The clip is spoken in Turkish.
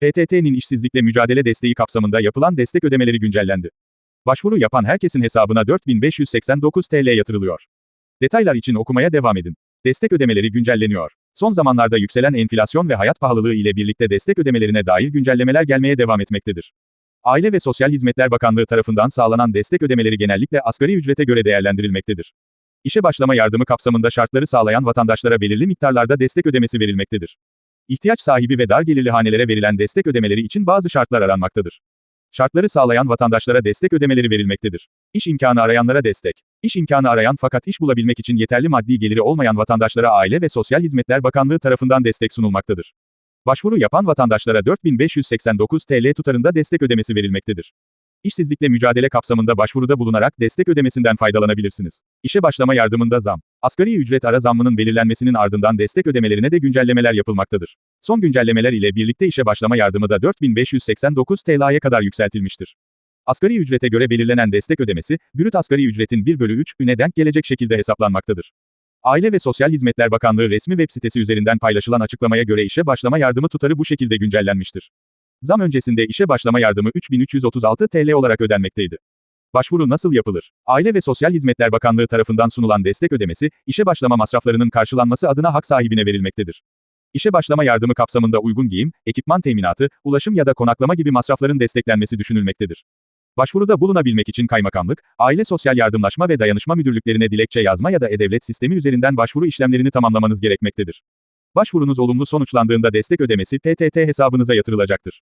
PTT'nin işsizlikle mücadele desteği kapsamında yapılan destek ödemeleri güncellendi. Başvuru yapan herkesin hesabına 4589 TL yatırılıyor. Detaylar için okumaya devam edin. Destek ödemeleri güncelleniyor. Son zamanlarda yükselen enflasyon ve hayat pahalılığı ile birlikte destek ödemelerine dair güncellemeler gelmeye devam etmektedir. Aile ve Sosyal Hizmetler Bakanlığı tarafından sağlanan destek ödemeleri genellikle asgari ücrete göre değerlendirilmektedir. İşe başlama yardımı kapsamında şartları sağlayan vatandaşlara belirli miktarlarda destek ödemesi verilmektedir. İhtiyaç sahibi ve dar gelirli hanelere verilen destek ödemeleri için bazı şartlar aranmaktadır. Şartları sağlayan vatandaşlara destek ödemeleri verilmektedir. İş imkanı arayanlara destek. İş imkanı arayan fakat iş bulabilmek için yeterli maddi geliri olmayan vatandaşlara Aile ve Sosyal Hizmetler Bakanlığı tarafından destek sunulmaktadır. Başvuru yapan vatandaşlara 4589 TL tutarında destek ödemesi verilmektedir. İşsizlikle mücadele kapsamında başvuruda bulunarak destek ödemesinden faydalanabilirsiniz. İşe başlama yardımında zam. Asgari ücret ara zammının belirlenmesinin ardından destek ödemelerine de güncellemeler yapılmaktadır. Son güncellemeler ile birlikte işe başlama yardımı da 4589 TL'ye kadar yükseltilmiştir. Asgari ücrete göre belirlenen destek ödemesi, brüt asgari ücretin 1 bölü 3 üne denk gelecek şekilde hesaplanmaktadır. Aile ve Sosyal Hizmetler Bakanlığı resmi web sitesi üzerinden paylaşılan açıklamaya göre işe başlama yardımı tutarı bu şekilde güncellenmiştir. Zam öncesinde işe başlama yardımı 3336 TL olarak ödenmekteydi. Başvuru nasıl yapılır? Aile ve Sosyal Hizmetler Bakanlığı tarafından sunulan destek ödemesi, işe başlama masraflarının karşılanması adına hak sahibine verilmektedir. İşe başlama yardımı kapsamında uygun giyim, ekipman teminatı, ulaşım ya da konaklama gibi masrafların desteklenmesi düşünülmektedir. Başvuruda bulunabilmek için Kaymakamlık, Aile Sosyal Yardımlaşma ve Dayanışma Müdürlüklerine dilekçe yazma ya da e-devlet sistemi üzerinden başvuru işlemlerini tamamlamanız gerekmektedir. Başvurunuz olumlu sonuçlandığında destek ödemesi PTT hesabınıza yatırılacaktır.